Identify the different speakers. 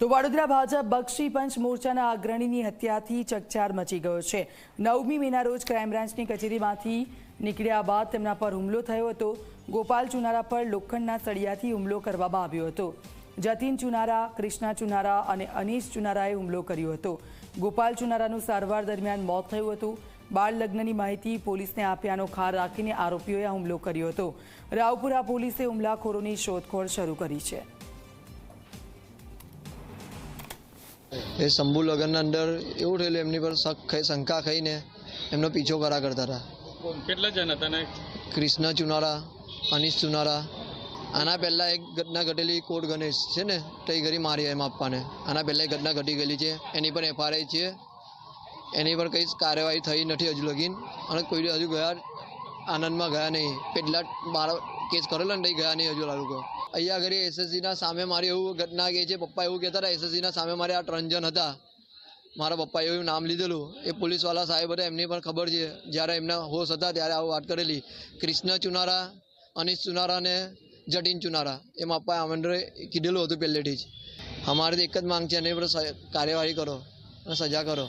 Speaker 1: તો વડોદરા ભાજપ બક્ષી પંચ મોરચાના અગ્રણીની હત્યાથી ચકચાર મચી ગયો છે. નવમી મેના રોજ ક્રાઇમ બ્રાન્ચની કચેરીમાંથી નીકળ્યા બાદ તેમના પર હુમલો થયો હતો. ગોપાલ ચુનારા પર લોખંડના સળિયાથી હુમલો કરવામાં આવ્યો હતો. જતીન ચુનારા, કૃષ્ણા ચુનારા અને અનીશ ચુનારાએ હુમલો કર્યો હતો. ગોપાલ ચુનારાનું સારવાર દરમિયાન મોત થયું હતું. બાળ લગ્નની માહિતી પોલીસને આપ્યાનો ખાર રાખીને આરોપીઓએ હુમલો કર્યો હતો. રાવપુરા પોલીસે હુમલાખોરોની શોધખોળ શરૂ કરી છે.
Speaker 2: એ શંભુ લગ્નના અંદર એવું થયેલું એમની પર શક શંકા ખાઈને એમનો પીછો કરા કરતા હતા.
Speaker 3: કેટલા જણ હતા ને?
Speaker 2: કૃષ્ણ ચુનારા અનિશ ચુનારા આના પહેલાં એક ઘટના ઘટેલી કોટ ગણેશ છે ને તો એ ઘરી મારી એમ આપવાને. આના પહેલાં એક ઘટના ઘટી ગયેલી છે એની પર એફઆરઆઈ છે. એની પર કંઈ કાર્યવાહી થઈ નથી હજુ લગીન અને કોઈ હજુ ગયા આનંદમાં ગયા નહીં. પેટલા બાર કેસ કરેલો ને ગયા નહીં હજુ આ લોકો અહીંયા આગળ એસએસસીના સામે મારી એવું ઘટના કે છે, પપ્પા એવું કહેતા હતા એસએસસીના સામે મારે આ ત્રણ હતા. મારા પપ્પાએ એવું નામ લીધેલું. એ પોલીસવાળા સાહેબ હતા, એમની પણ ખબર છે. જ્યારે એમના હોશ હતા, ત્યારે આવું વાત કરેલી. કૃષ્ણ ચુનારા, અનિશ ચુનારા અને જટીન ચુનારા. એમ પપ્પાએ આમંત્રે કીધેલું હતું પહેલેથી જ. અમારે એક જ માંગ છે, એની પર કાર્યવાહી કરો અને સજા કરો.